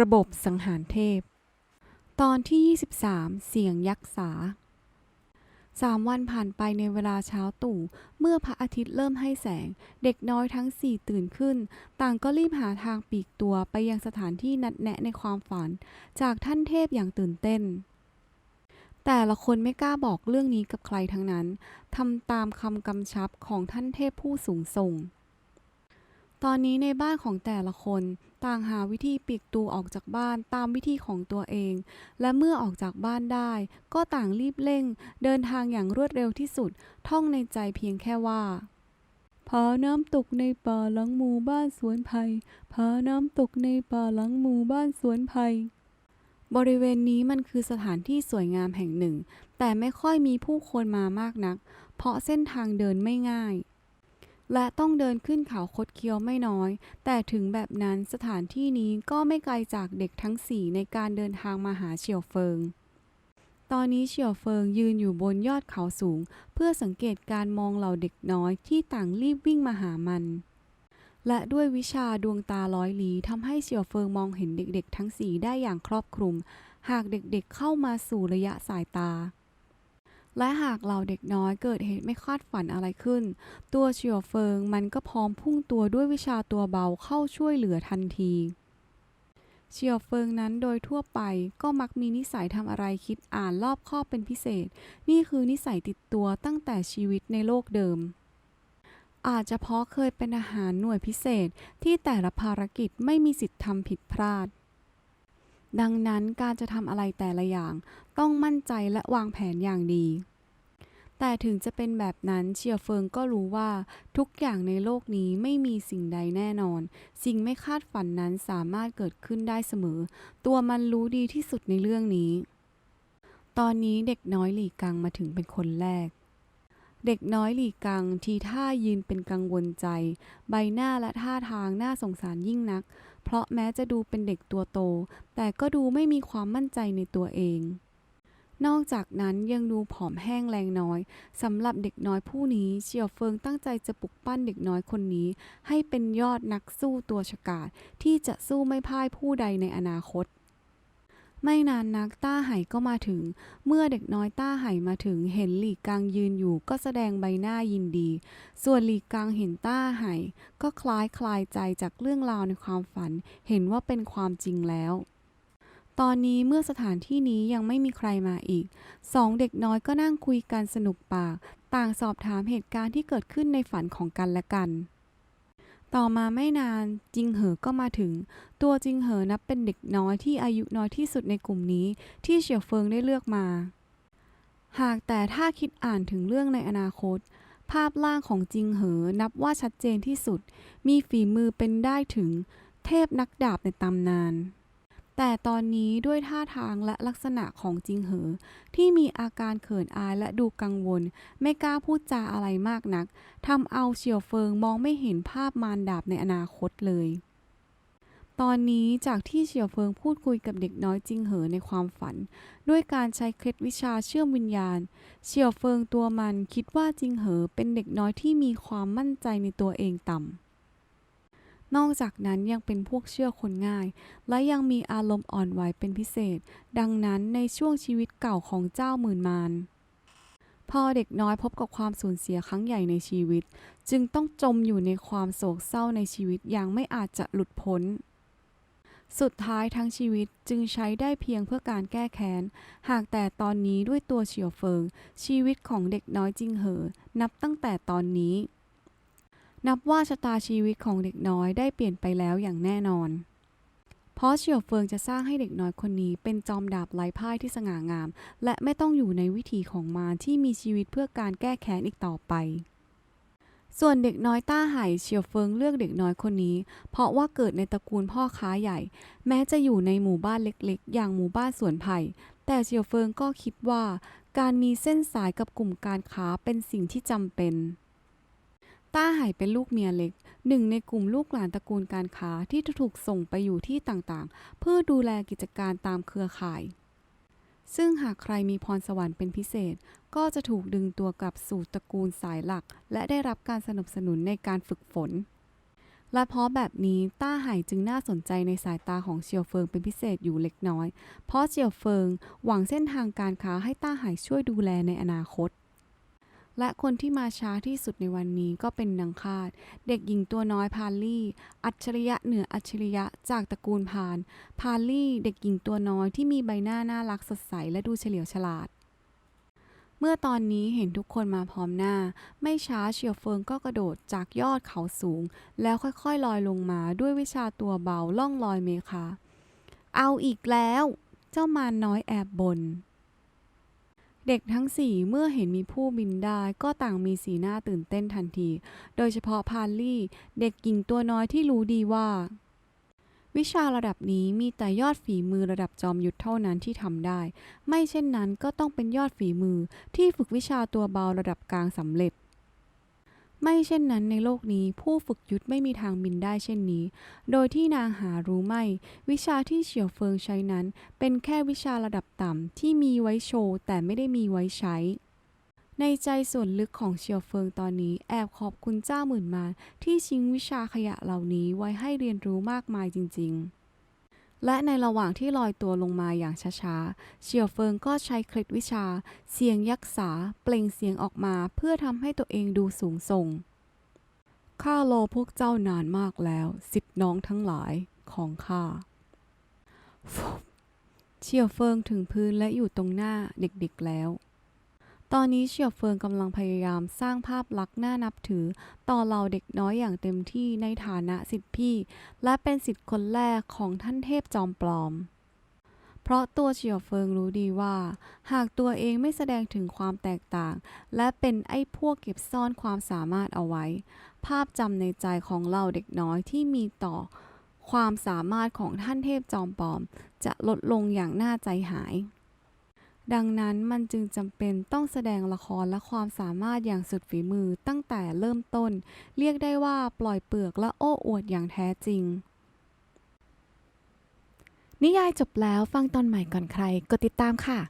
ระบบสังหารเทพ ตอนที่ 23 เสียงยักษ์สาสามวันผ่านไปในเวลาเช้าตู่ เมื่อพระอาทิตย์เริ่มให้แสง เด็กน้อยทั้งสี่ตื่นขึ้น ต่างก็รีบหาทางปีกตัวไปยังสถานที่นัดแนะในความฝัน จากท่านเทพอย่างตื่นเต้น แต่ละคนไม่กล้าบอกเรื่องนี้กับใครทั้งนั้นทำตามคำกำชับของท่านเทพผู้สูงส่ง ตอนนี้ในบ้านของแต่ละคน ต่างหาวิธีปลีกตัวออกจากบ้านตามวิธีของตัวเอง และเมื่อออกจากบ้านได้ ก็ต่างรีบเร่ง เดินทางอย่างรวดเร็วที่สุด ท่องในใจเพียงแค่ว่าผาน้ำตกในป่าหลังหมู่บ้านสวนไผ่ผาน้ำตกในป่าหลังหมู่บ้านสวนไผ่บริเวณนี้มันคือสถานที่สวยงามแห่งหนึ่ง แต่ไม่ค่อยมีผู้คนมามากนัก เพราะเส้นทางเดินไม่ง่าย และต้องเดินขึ้นเขาคดเคี้ยวไม่น้อย แต่ถึงแบบนั้นสถานที่นี้ก็ไม่ไกลจากเด็กทั้งสี่ในการเดินทางมาหาเฉียวเฟิง ตอนนี้เฉียวเฟิงยืนอยู่บนยอดเขาสูง เพื่อสังเกตการมองเหล่าเด็กน้อยที่ต่างรีบวิ่งมาหามัน และด้วยวิชาดวงตาร้อยลีทำให้เฉียวเฟิงมองเห็นเด็กๆ ทั้งสี่ได้อย่างครอบคลุม หากเด็กๆเข้ามาสู่ระยะสายตา และหากเหล่าเด็กน้อยเกิดเหตุไม่คาดฝันอะไรขึ้น ตัวเฉียวเฟิงมันก็พร้อมพุ่งตัวด้วยวิชาตัวเบาเข้าช่วยเหลือทันทีเฉียวเฟิงนั้นโดยทั่วไปก็มักมีนิสัยทำอะไรคิดอ่านรอบคอบเป็นพิเศษ นี่คือนิสัยติดตัวตั้งแต่ชีวิตในโลกเดิม อาจจะเพราะเคยเป็นอาหารหน่วยพิเศษที่แต่ละภารกิจไม่มีสิทธิ์ทำผิดพลาด ดังนั้นการจะทำอะไรแต่ละอย่างต้องมั่นใจและวางแผนอย่างดี แต่ถึงจะเป็นแบบนั้นเชียวเฟิงก็รู้ว่าทุกอย่างในโลกนี้ไม่มีสิ่งใดแน่นอน สิ่งไม่คาดฝันนั้นสามารถเกิดขึ้นได้เสมอ ตัวมันรู้ดีที่สุดในเรื่องนี้ ตอนนี้เด็กน้อยหลีกังมาถึงเป็นคนแรก เด็กน้อยหลีกังทีท่ายืนเป็นกังวลใจ ใบหน้าและท่าทางน่าสงสารยิ่งนัก เพราะแม้จะดูเป็นเด็กตัวโต แต่ก็ดูไม่มีความมั่นใจในตัวเอง นอกจากนั้นยังดูผอมแห้งแรงน้อยสำหรับเด็กน้อยผู้นี้เฉียวเฟิงตั้งใจจะปลุกปั้นเด็กน้อยคนนี้ ให้เป็นยอดนักสู้ตัวฉกาจที่จะสู้ไม่พ่ายผู้ใดในอนาคต ไม่นานนักต้าไห่ก็มาถึง เมื่อเด็กน้อยต้าไห่มาถึงเห็นหลีกังยืนอยู่ก็แสดงใบหน้ายินดี ส่วนหลีกังเห็นต้าไห่ก็คล้ายคลายใจจากเรื่องราวในความฝัน เห็นว่าเป็นความจริงแล้ว ตอนนี้เมื่อสถานที่นี้ยังไม่มีใครมาอีก สองเด็กน้อยก็นั่งคุยกันสนุกปาก ต่างสอบถามเหตุการณ์ที่เกิดขึ้นในฝันของกันและกัน ต่อมาไม่นานจิงเหอก็มาถึง ตัวจิงเหอนับเป็นเด็กน้อยที่อายุน้อยที่สุดในกลุ่มนี้ ที่เฉียวเฟิงได้เลือกมา หากแต่ถ้าคิดอ่านถึงเรื่องในอนาคต ภาพล่างของจิงเหอนับว่าชัดเจนที่สุด มีฝีมือเป็นได้ถึงเทพนักดาบในตำนาน แต่ตอนนี้ด้วยท่าทางและลักษณะของจิงเหอ ที่มีอาการเขินอายและดูกังวล ไม่กล้าพูดจาอะไรมากนักทำเอาเฉียวเฟิงมองไม่เห็นภาพมารดาบในอนาคตเลยตอนนี้จากที่เฉียวเฟิงพูดคุยกับเด็กน้อยจิงเหอในความฝัน ด้วยการใช้เคล็ดวิชาเชื่อมวิญญาณ เฉียวเฟิงตัวมันคิดว่าจิงเหอเป็นเด็กน้อยที่มีความมั่นใจในตัวเองต่ำ นอกจากนั้นยังเป็นพวกเชื่อคนง่าย และยังมีอารมณ์อ่อนไหวเป็นพิเศษ ดังนั้นในช่วงชีวิตเก่าของเจ้าหมื่นมารพอเด็กน้อยพบกับความสูญเสียครั้งใหญ่ในชีวิต จึงต้องจมอยู่ในความโศกเศร้าในชีวิตอย่างไม่อาจจะหลุดพ้น สุดท้ายทั้งชีวิตจึงใช้ได้เพียงเพื่อการแก้แค้น หากแต่ตอนนี้ด้วยตัวเฉียวเฟิง ชีวิตของเด็กน้อยจริงเหอ นับตั้งแต่ตอนนี้ นับว่าชะตาชีวิตของเด็กน้อยได้เปลี่ยนไปแล้วอย่างแน่นอน เพราะเฉียวเฟิงจะสร้างให้เด็กน้อยคนนี้เป็นจอมดาบไร้พ่ายที่สง่างาม และไม่ต้องอยู่ในวิถีของมารที่มีชีวิตเพื่อการแก้แค้นอีกต่อไป ส่วนเด็กน้อยต้าไห่เฉียวเฟิงเลือกเด็กน้อยคนนี้ เพราะว่าเกิดในตระกูลพ่อค้าใหญ่ แม้จะอยู่ในหมู่บ้านเล็กๆ อย่างหมู่บ้านสวนไผ่แต่เฉียวเฟิงก็คิดว่า การมีเส้นสายกับกลุ่มการค้าเป็นสิ่งที่จำเป็น ต้าไห่เป็นลูกเมียเล็ก หนึ่งในกลุ่มลูกหลานตระกูลการค้าที่จะถูกส่งไปอยู่ที่ต่างๆ เพื่อดูแลกิจการตามเครือข่าย ซึ่งหากใครมีพรสวรรค์เป็นพิเศษ ก็จะถูกดึงตัวกลับสู่ตระกูลสายหลัก และได้รับการสนับสนุนในการฝึกฝน และเพราะแบบนี้ต้าไห่จึงน่าสนใจในสายตาของเฉียวเฟิงเป็นพิเศษอยู่เล็กน้อย เพราะเฉียวเฟิงหวังเส้นทางการค้าให้ต้าไห่ช่วยดูแลในอนาคต และคนที่มาช้าที่สุดในวันนี้ก็เป็นนางคาด เด็กหญิงตัวน้อยพาลี่ อัจฉริยะเหนืออัจฉริยะจากตระกูลพาน พาลี่เด็กหญิงตัวน้อยที่มีใบหน้าน่ารักสดใสและดูเฉลียวฉลาด เมื่อตอนนี้เห็นทุกคนมาพร้อมหน้า ไม่ช้าเฉียวเฟิงก็กระโดดจากยอดเขาสูง แล้วค่อยๆลอยลงมาด้วยวิชาตัวเบาล่องลอยเมฆาเอาอีกแล้ว เจ้ามารน้อยแอบบน เด็กทั้งสี่เมื่อเห็นมีผู้บินได้ก็ต่างมีสีหน้าตื่นเต้นทันที โดยเฉพาะพาลลี่ เด็กหญิงตัวน้อยที่รู้ดีว่า วิชาระดับนี้มีแต่ยอดฝีมือระดับจอมยุทธเท่านั้นที่ทำได้ ไม่เช่นนั้นก็ต้องเป็นยอดฝีมือที่ฝึกวิชาตัวเบาระดับกลางสำเร็จ ไม่เช่นนั้นในโลกนี้ผู้ฝึกยุทธไม่มีทางบินได้เช่นนี้ โดยที่นางหารู้ไม่ วิชาที่เฉียวเฟิงใช้นั้น เป็นแค่วิชาระดับต่ำที่มีไว้โชว์แต่ไม่ได้มีไว้ใช้ในใจส่วนลึกของเฉียวเฟิงตอนนี้แอบขอบคุณเจ้าหมื่นมาที่ชิงวิชาขยะเหล่านี้ไว้ให้เรียนรู้มากมายจริง ๆ และในระหว่างที่ลอยตัวลงมาอย่างช้าๆ เฉียวเฟิงก็ใช้เคล็ดวิชา เสียงยักษาเปล่งเสียงออกมาเพื่อทำให้ตัวเองดูสูงส่ง ข้ารอพวกเจ้านานมากแล้วสิทธิน้องทั้งหลายของข้าฟุบเฉียวเฟิงถึงพื้นและอยู่ตรงหน้าเด็กๆแล้ว ตอนนี้เฉียวเฟิงกำลังพยายามสร้างภาพลักษณ์น่านับถือ ต่อเหล่าเด็กน้อยอย่างเต็มที่ในฐานะสิทธิพี่ และเป็นสิทธิ์คนแรกของท่านเทพจอมปลอม เพราะตัวเฉียวเฟิงรู้ดีว่า หากตัวเองไม่แสดงถึงความแตกต่าง และเป็นไอ้พวกเก็บซ่อนความสามารถเอาไว้ ภาพจำในใจของเหล่าเด็กน้อยที่มีต่อ ความสามารถของท่านเทพจอมปลอม จะลดลงอย่างน่าใจหาย ดังนั้นมันจึงจำเป็นต้องแสดงละครและความสามารถอย่างสุดฝีมือตั้งแต่เริ่มต้น เรียกได้ว่าปล่อยเปลือกและโอ้อวดอย่างแท้จริง นิยายจบแล้วฟังตอนใหม่ก่อนใครกดติดตามค่ะ